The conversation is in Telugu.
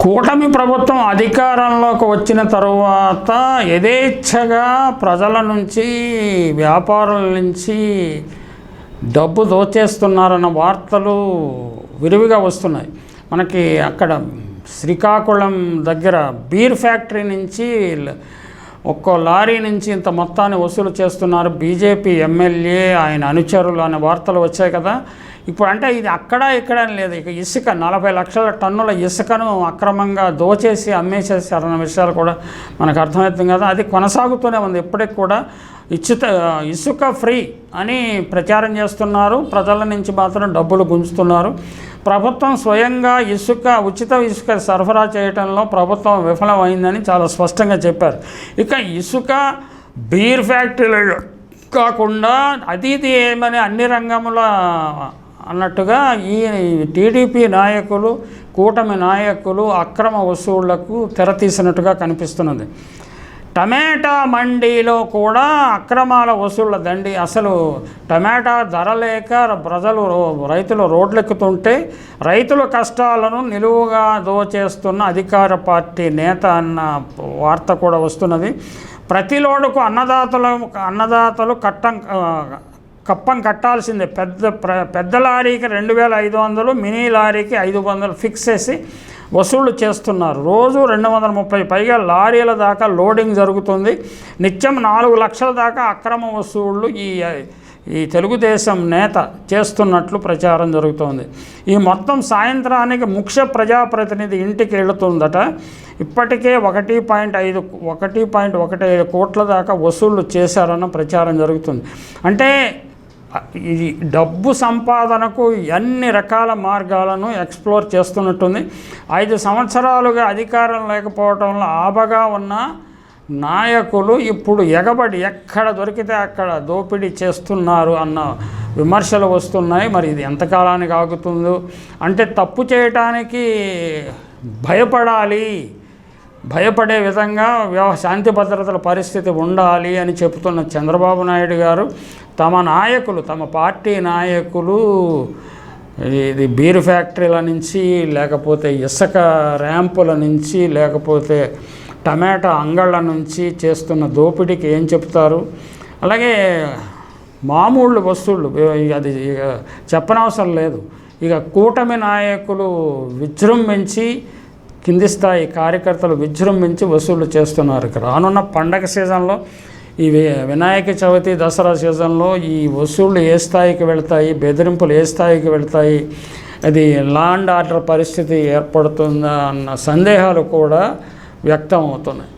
కూటమి ప్రభుత్వం అధికారంలోకి వచ్చిన తరువాత యథేచ్ఛగా ప్రజల నుంచి వ్యాపారుల నుంచి డబ్బు దోచేస్తున్నారన్న వార్తలు విరివిగా వస్తున్నాయి. మనకి అక్కడ శ్రీకాకుళం దగ్గర బీర్ ఫ్యాక్టరీ నుంచి ఒక్కో లారీ నుంచి ఇంత మొత్తాన్ని వసూలు చేస్తున్నారు బీజేపీ ఎమ్మెల్యే ఆయన అనుచరులు అనే వార్తలు వచ్చాయి కదా. ఇప్పుడు అంటే ఇది అక్కడ ఇక్కడ లేదు. ఇక ఇసుక నలభై లక్షల టన్నుల ఇసుకను అక్రమంగా దోచేసి అమ్మేసేసారన్న విషయాలు కూడా మనకు అర్థమవుతుంది కదా. అది కొనసాగుతూనే ఉంది. ఇప్పటికి కూడా ఇచ్చుత ఇసుక ఫ్రీ అని ప్రచారం చేస్తున్నారు. ప్రజల నుంచి మాత్రం డబ్బులు గుంజుతున్నారు. ప్రభుత్వం స్వయంగా ఇసుక ఉచిత ఇసుక సరఫరా చేయడంలో ప్రభుత్వం విఫలమైందని చాలా స్పష్టంగా చెప్పారు. ఇక ఇసుక బీర్ ఫ్యాక్టరీలు కాకుండా అది ఇది ఏమని అన్ని రంగముల అన్నట్టుగా ఈ టీడీపీ నాయకులు కూటమి నాయకులు అక్రమ వసూళ్ళకు తెరతీసినట్టుగా కనిపిస్తున్నది. టమాటా మండీలో కూడా అక్రమాల వసూళ్ళ దండి. అసలు టమాటా ధర లేక ప్రజలు రో- రైతులు రోడ్లెక్కుతుంటే రైతుల కష్టాలను నిలువుగా దోచేస్తున్న అధికార పార్టీ నేత అన్న వార్త కూడా వస్తున్నది. ప్రతి లోడుకు అన్నదాతలు అన్నదాతలు కట్టం కప్పం కట్టాల్సిందే. పెద్ద ప్ర పెద్ద లారీకి రెండు వేల ఐదు వందలు మినీ లారీకి ఐదు వందలు ఫిక్స్ చేసి వసూళ్ళు చేస్తున్నారు. రోజు రెండు వందల ముప్పై పైగా లారీల దాకా లోడింగ్ జరుగుతుంది. నిత్యం నాలుగు లక్షల దాకా అక్రమ వసూళ్ళు ఈ ఈ తెలుగుదేశం నేత చేస్తున్నట్లు ప్రచారం జరుగుతోంది. ఈ మొత్తం సాయంత్రానికి ముఖ్య ప్రజాప్రతినిధి ఇంటికి వెళుతుందట. ఇప్పటికే ఒకటి పాయింట్ ఐదు ఒకటి పాయింట్ ఒకటి ఐదు కోట్ల దాకా వసూళ్ళు చేశారన్న ప్రచారం జరుగుతుంది. అంటే ఇది డబ్బు సంపాదనకు అన్ని రకాల మార్గాలను ఎక్స్ప్లోర్ చేస్తున్నట్టుంది. ఐదు సంవత్సరాలుగా అధికారం లేకపోవటంలో ఆబగా ఉన్న నాయకులు ఇప్పుడు ఎగబడి ఎక్కడ దొరికితే అక్కడ దోపిడీ చేస్తున్నారు అన్న విమర్శలు వస్తున్నాయి. మరి ఇది ఎంతకాలానికి ఆగుతుందో? అంటే తప్పు చేయటానికి భయపడాలి. భయపడే విధంగా వ్యవ శాంతి భద్రతల పరిస్థితి ఉండాలి అని చెబుతున్న చంద్రబాబు నాయుడు గారు తమ నాయకులు తమ పార్టీ నాయకులు ఇది బీర్ ఫ్యాక్టరీల నుంచి లేకపోతే ఇసుక ర్యాంపుల నుంచి లేకపోతే టమాటా అంగళ్ళ నుంచి చేస్తున్న దోపిడీకి ఏం చెప్తారు? అలాగే మామూలు వస్తువులు అది ఇక చెప్పనవసరం లేదు. ఇక కూటమి నాయకులు విజృంభించి కింది స్థాయి కార్యకర్తలు విజృంభించి వసూళ్ళు చేస్తున్నారు. ఇక రానున్న పండగ సీజన్లో ఈ వినాయక చవితి దసరా సీజన్లో ఈ వసూళ్ళు ఏ స్థాయికి వెళ్తాయి బెదిరింపులు ఏ స్థాయికి వెళ్తాయి అది లాండ్ ఆర్డర్ పరిస్థితి ఏర్పడుతుందా అన్న సందేహాలు కూడా వ్యక్తం అవుతున్నాయి